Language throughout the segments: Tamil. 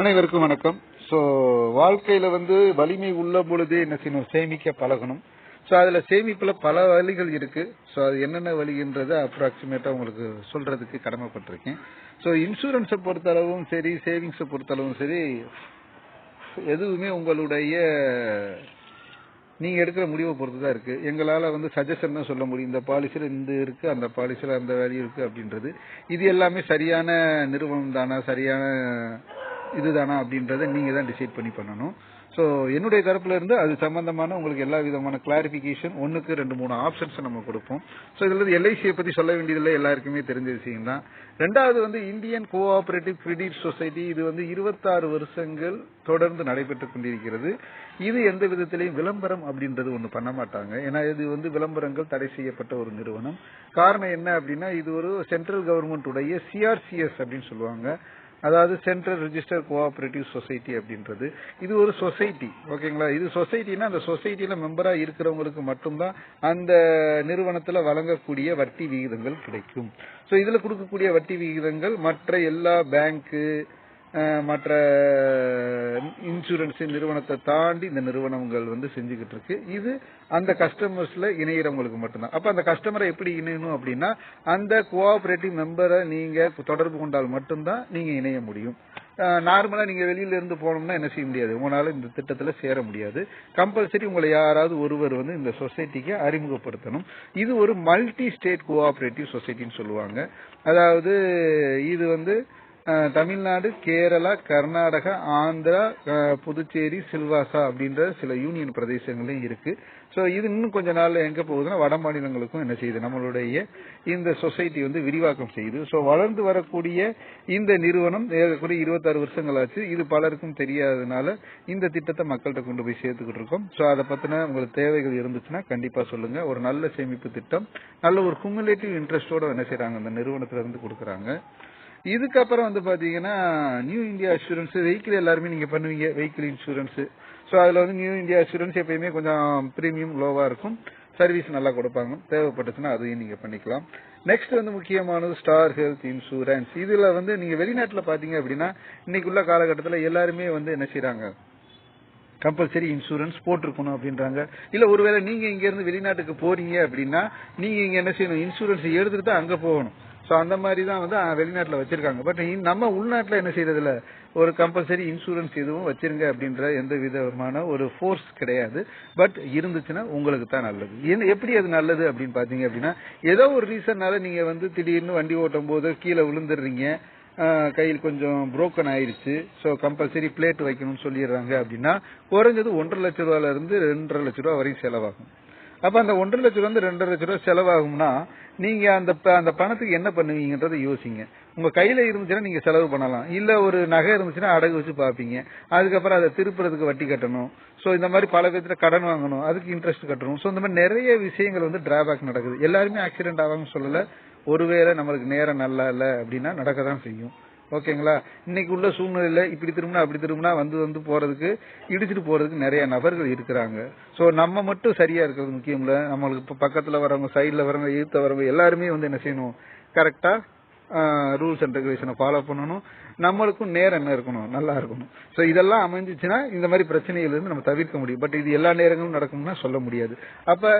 அனைவருக்கும் வணக்கம். ஸோ வாழ்க்கையில வந்து வலிமை உள்ள பொழுதே என்ன செய்யணும்? சேமிக்க பழகணும். ஸோ அதில் சேமிப்பில் பல வழிகள் இருக்கு. ஸோ அது என்னென்ன வழிகின்றதை அப்ராக்சிமேட்டாக உங்களுக்கு சொல்றதுக்கு கடமைப்பட்டிருக்கேன். ஸோ இன்சூரன்ஸை பொறுத்தளவும் சரி சேவிங்ஸை பொறுத்தளவும் சரி எதுவுமே உங்களுடைய நீங்கள் எடுக்கிற முடிவை பொறுத்து தான் இருக்குது எங்களால் வந்து சஜஷன் தான் சொல்ல முடியும். இந்த பாலிசியில் இந்த இருக்குது அந்த பாலிசியில் அந்த வேல்யூ இருக்குது அப்படின்றது. இது எல்லாமே சரியான நிறுவனம் தானா? சரியான இதுதானா அப்படின்றத நீங்க தான் டிசைட் பண்ணி பண்ணணும். ஸோ என்னுடைய தரப்புல இருந்து அது சம்பந்தமான உங்களுக்கு எல்லா விதமான கிளாரிபிகேஷன் ஒன்றுக்கு ரெண்டு மூணு ஆப்ஷன்ஸ் நம்ம கொடுப்போம். ஸோ இதுல எல்ஐசியை பத்தி சொல்ல வேண்டியதில்லை எல்லாருக்குமே தெரிஞ்ச விஷயம் தான். ரெண்டாவது வந்து இந்தியன் கோஆபரேட்டிவ் கிரெடிட் சொசைட்டி இது வந்து இருபத்தாறு வருஷங்கள் தொடர்ந்து நடைபெற்றுக் கொண்டிருக்கிறது. இது எந்த விதத்திலையும் விளம்பரம் அப்படின்றது ஒன்று பண்ண மாட்டாங்க. ஏன்னா இது வந்து விளம்பரங்கள் தடை செய்யப்பட்ட ஒரு நிறுவனம். காரணம் என்ன அப்படின்னா இது ஒரு சென்ட்ரல் கவர்மெண்ட் உடைய சிஆர்சிஎஸ் அப்படின்னு சொல்லுவாங்க. அதாவது சென்ட்ரல் ரிஜிஸ்டர் கோஆபரேட்டிவ் சொசைட்டி அப்படின்றது. இது ஒரு சொசைட்டி ஓகேங்களா இது சொசைட்டினா அந்த சொசைட்டியில மெம்பரா இருக்கிறவங்களுக்கு மட்டும்தான் அந்த நிறுவனத்துல வழங்கக்கூடிய வட்டி விகிதங்கள் கிடைக்கும். சோ இதுல கொடுக்கக்கூடிய வட்டி விகிதங்கள் மற்ற எல்லா பேங்க்கு மற்ற இன்சூரன்ஸ் நிறுவனத்தை தாண்டி இந்த நிறுவனங்கள் வந்து செஞ்சுக்கிட்டு இருக்கு இது அந்த கஸ்டமர்ஸ்ல இணையிறவங்களுக்கு மட்டும்தான். அப்ப அந்த கஸ்டமரை எப்படி இணையணும் அப்படின்னா அந்த கோஆபரேட்டிவ் மெம்பரை நீங்க தொடர்பு கொண்டால் மட்டும்தான் நீங்க இணைய முடியும். நார்மலா நீங்க வெளியில இருந்து போனோம்னா என்ன செய்ய முடியாது? உங்களால இந்த திட்டத்துல சேர முடியாது. கம்பல்சரி உங்களை யாராவது ஒருவர் வந்து இந்த சொசைட்டிக்கு அறிமுகப்படுத்தணும். இது ஒரு மல்டி ஸ்டேட் கோஆபரேட்டிவ் சொசைட்டின்னு சொல்லுவாங்க. அதாவது இது வந்து தமிழ்நாடு கேரளா கர்நாடகா ஆந்திரா புதுச்சேரி சில்வாசா அப்படின்ற சில யூனியன் பிரதேசங்களையும் இருக்கு. ஸோ இது இன்னும் கொஞ்ச நாள் எங்க போகுதுன்னா வட மாநிலங்களுக்கும் என்ன செய்யுது? நம்மளுடைய இந்த சொசைட்டி வந்து விரிவாக்கம் செய்யுது. ஸோ வளர்ந்து வரக்கூடிய இந்த நிறுவனம் ஏறக்குறைய இருபத்தாறு வருஷங்கள் ஆச்சு இது பலருக்கும் தெரியாததுனால இந்த திட்டத்தை மக்கள்கிட்ட கொண்டு போய் சேர்த்துக்கிட்டு இருக்கோம். ஸோ அதை பத்தின உங்களுக்கு தேவைகள் இருந்துச்சுன்னா கண்டிப்பா சொல்லுங்க. ஒரு நல்ல சேமிப்பு திட்டம் நல்ல ஒரு குமுலேட்டிவ் இன்ட்ரெஸ்டோட என்ன செய்யறாங்க அந்த நிறுவனத்துல இருந்து கொடுக்குறாங்க. இதுக்கப்புறம் வந்து பாத்தீங்கன்னா நியூ இந்தியா அஷூரன்ஸ் வெஹிக்கிள் எல்லாருமே நீங்க பண்ணுவீங்க வெஹிக்கிள் இன்சூரன்ஸ் ஸோ அதுல வந்து நியூ இந்தியா அஷூரன்ஸ் எப்பயுமே கொஞ்சம் பிரீமியம் லோவா இருக்கும். சர்வீஸ் நல்லா கொடுப்பாங்க. தேவைப்பட்டுச்சுன்னா அதையும் நீங்க பண்ணிக்கலாம். நெக்ஸ்ட் வந்து முக்கியமானது ஸ்டார் ஹெல்த் இன்சூரன்ஸ் இதுல வந்து நீங்க வெளிநாட்டுல பாத்தீங்க அப்படின்னா இன்னைக்குள்ள காலகட்டத்தில் எல்லாருமே வந்து என்ன செய்யறாங்க கம்பல்சரி இன்சூரன்ஸ் போட்டிருக்கணும் அப்படின்றாங்க. இல்ல ஒருவேளை நீங்க இங்க இருந்து வெளிநாட்டுக்கு போறீங்க அப்படின்னா நீங்க இங்க என்ன செய்யணும்? இன்சூரன்ஸ் எடுத்துட்டு தான் அங்க போகணும். சோ அந்த மாதிரி தான் வந்து வெளிநாட்டுல வச்சிருக்காங்க. பட் நம்ம உள்நாட்டுல என்ன செய்யறதுல ஒரு கம்பல்சரி இன்சூரன்ஸ் எதுவும் வச்சிருங்க அப்படின்ற எந்த விதமான ஒரு ஃபோர்ஸ் கிடையாது. பட் இருந்துச்சுன்னா உங்களுக்கு தான் நல்லது எப்படி அது நல்லது அப்படின்னு பாத்தீங்க அப்படின்னா ஏதோ ஒரு ரீசன்னால நீங்க வந்து திடீர்னு வண்டி ஓட்டும் போது கீழே விழுந்துடுறீங்க. கையில் கொஞ்சம் புரோக்கன் ஆயிருச்சு. ஸோ கம்பல்சரி பிளேட் வைக்கணும்னு சொல்லிடுறாங்க அப்படின்னா குறைஞ்சது ஒன்றரை லட்ச ரூபாயில இருந்து ரெண்டரை லட்ச ரூபா வரையும் செலவாகும். அப்ப அந்த ஒன்றரை லட்ச ரூபா வந்து ரெண்டரை லட்ச ரூபா செலவாகும்னா நீங்க அந்த அந்த பணத்துக்கு என்ன பண்ணுவீங்கன்றதை யோசிங்க. உங்க கையில இருந்துச்சுன்னா நீங்க செலவு பண்ணலாம். இல்ல ஒரு நகை இருந்துச்சுன்னா அடகு வச்சு பாப்பீங்க அதுக்கப்புறம் அதை திருப்புறதுக்கு வட்டி கட்டணும். சோ இந்த மாதிரி பல விதத்துல கடன் வாங்கணும். அதுக்கு இன்ட்ரெஸ்ட் கட்டணும். சோ இந்த மாதிரி நிறைய விஷயங்கள் வந்து டிராபேக் நடக்குது. எல்லாருமே ஆக்சிடென்ட் ஆகாம சொல்லல. ஒருவேளை நம்மளுக்கு நேரம் நல்லா இல்ல அப்படின்னா நடக்க தான் செய்யும். ஓகேங்களா? இன்னைக்கு உள்ள சூழ்நிலையில இப்படி திரும்பினா அப்படி திரும்பினா வந்து வந்து போறதுக்கு இடிச்சிட்டு போறதுக்கு நிறைய நபர்கள் இருக்கிறாங்க. சோ நம்ம மட்டும் சரியா இருக்கிறது முக்கியம் இல்ல நம்மளுக்கு இப்ப பக்கத்துல வரவங்க சைட்ல வரவங்க ஈர்த்த வரவங்க எல்லாருமே வந்து என்ன செய்யணும்? கரெக்டா ரூல்ஸ் அண்ட் ரெகுலேஷனை ஃபாலோ பண்ணணும். நம்மளுக்கும் நேரம் என்ன இருக்கணும்? நல்லா இருக்கணும். ஸோ இதெல்லாம் அமைஞ்சிச்சுன்னா இந்த மாதிரி பிரச்சனைகள் இருந்து நம்ம தவிர்க்க முடியும். பட் இது எல்லா நேரங்களும் நடக்கும்னா சொல்ல முடியாது. அப்ப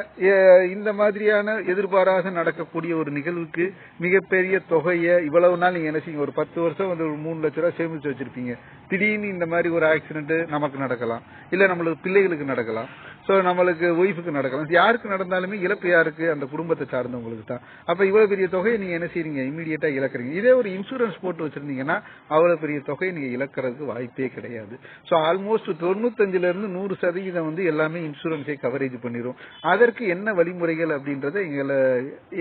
இந்த மாதிரியான எதிர்பாராத நடக்கக்கூடிய ஒரு நிகழ்வுக்கு மிகப்பெரிய தொகையை இவ்வளவு நாள் நீங்க என்ன செய்யுங்க ஒரு பத்து வருஷம் வந்து ஒரு மூணு லட்ச ரூபா சேமிச்சு வச்சிருப்பீங்க. திடீர்னு இந்த மாதிரி ஒரு ஆக்சிடென்ட் நமக்கு நடக்கலாம். இல்ல நம்மளுக்கு பிள்ளைகளுக்கு நடக்கலாம். சோ நம்மளுக்கு ஒய்ஃபுக்கு நடக்கலாம். யாருக்கு நடந்தாலுமே இழப்பு யாருக்கு? அந்த குடும்பத்தை சார்ந்தவங்களுக்கு தான் அப்ப இவ்வளவு பெரிய தொகையை நீங்க என்ன செய்றீங்க? இமீடியட்டா இழக்கிறீங்க. இதே ஒரு இன்சூரன்ஸ் போட்டு வச்சிருந்தீங்கன்னா அவ்வளவு பெரிய தொகையை நீங்க இழக்கிறதுக்கு வாய்ப்பே கிடையாது. சோ ஆல்மோஸ்ட் தொண்ணூத்தஞ்சுல இருந்து நூறு சதவீதம் வந்து எல்லாமே இன்சூரன்ஸை கவரேஜ் பண்ணிரும். அதற்கு என்ன வழிமுறைகள் அப்படின்றத எங்களை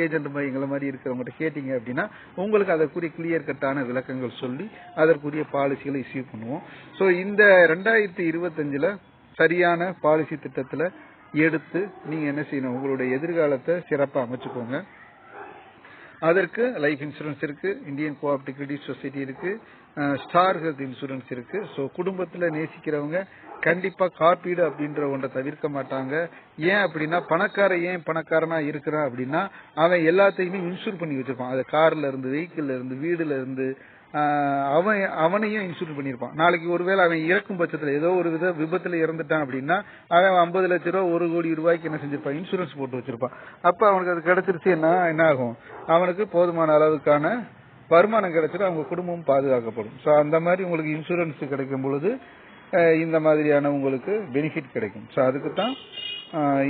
ஏஜென்ட் எங்களை மாதிரி இருக்கிறவங்ககிட்ட கேட்டீங்க அப்படின்னா உங்களுக்கு அதற்குரிய கிளியர் கட்டான விளக்கங்கள் சொல்லி அதற்குரிய பாலிசிகளை இஸ்யூ பண்ணுவோம். சோ இந்த ரெண்டாயிரத்தி இருபத்தஞ்சுல சரியான பாலிசி திட்டத்துல எடுத்து நீங்க என்ன செய்யணும்? உங்களுடைய எதிர்காலத்தை சிறப்பா அமைச்சுக்கோங்க. அதற்கு லைஃப் இன்சூரன்ஸ் இருக்கு இந்தியன் கோஆப்டிவ் கிரெடிட் சொசைட்டி இருக்கு ஸ்டார் ஹெல்த் இன்சூரன்ஸ் இருக்கு. ஸோ குடும்பத்துல நேசிக்கிறவங்க கண்டிப்பா காப்பீடு அப்படின்ற ஒன்றை தவிர்க்க மாட்டாங்க. ஏன் அப்படின்னா பணக்காரன் ஏன் பணக்காரனா இருக்கிறான் அப்படின்னா அவன் எல்லாத்தையுமே இன்சூர் பண்ணி வச்சிருப்பான். அது கார்ல இருந்து வெஹிக்கிள்ல இருந்து வீடுல இருந்து அவன் அவனையும் இன்சூர் பண்ணியிருப்பான். நாளைக்கு ஒருவேளை அவன் இறக்கும் பட்சத்துல ஏதோ ஒரு வித விபத்துல இறந்துட்டான் அப்படின்னா அவன் ஐம்பது லட்ச ரூபா ஒரு கோடி ரூபாய்க்கு என்ன செஞ்சிருப்பான்? இன்சூரன்ஸ் போட்டு வச்சிருப்பான். அப்ப அவனுக்கு அது கிடைச்சிருச்சுன்னா என்ன ஆகும்? அவனுக்கு போதுமான அளவுக்கான வருமானம் கிடைச்சிட்டு அவங்க குடும்பமும் பாதுகாக்கப்படும். ஸோ அந்த மாதிரி உங்களுக்கு இன்சூரன்ஸ் கிடைக்கும் பொழுது இந்த மாதிரியான உங்களுக்கு பெனிஃபிட் கிடைக்கும். ஸோ அதுக்கு தான்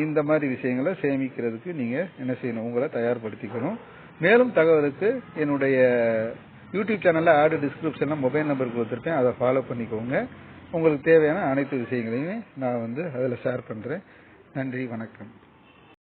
இந்த மாதிரி விஷயங்களை சேமிக்கிறதுக்கு நீங்கள் என்ன செய்யணும்? உங்களை தயார்படுத்திக்கணும். மேலும் தகவலுக்கு என்னுடைய யூடியூப் சேனலில் ஆடு டிஸ்கிரிப்ஷனில் மொபைல் நம்பர் கொடுத்துருப்பேன் அதை ஃபாலோ பண்ணிக்கோங்க. உங்களுக்கு தேவையான அனைத்து விஷயங்களையுமே நான் வந்து அதில் ஷேர் பண்ணுறேன் நன்றி வணக்கம்.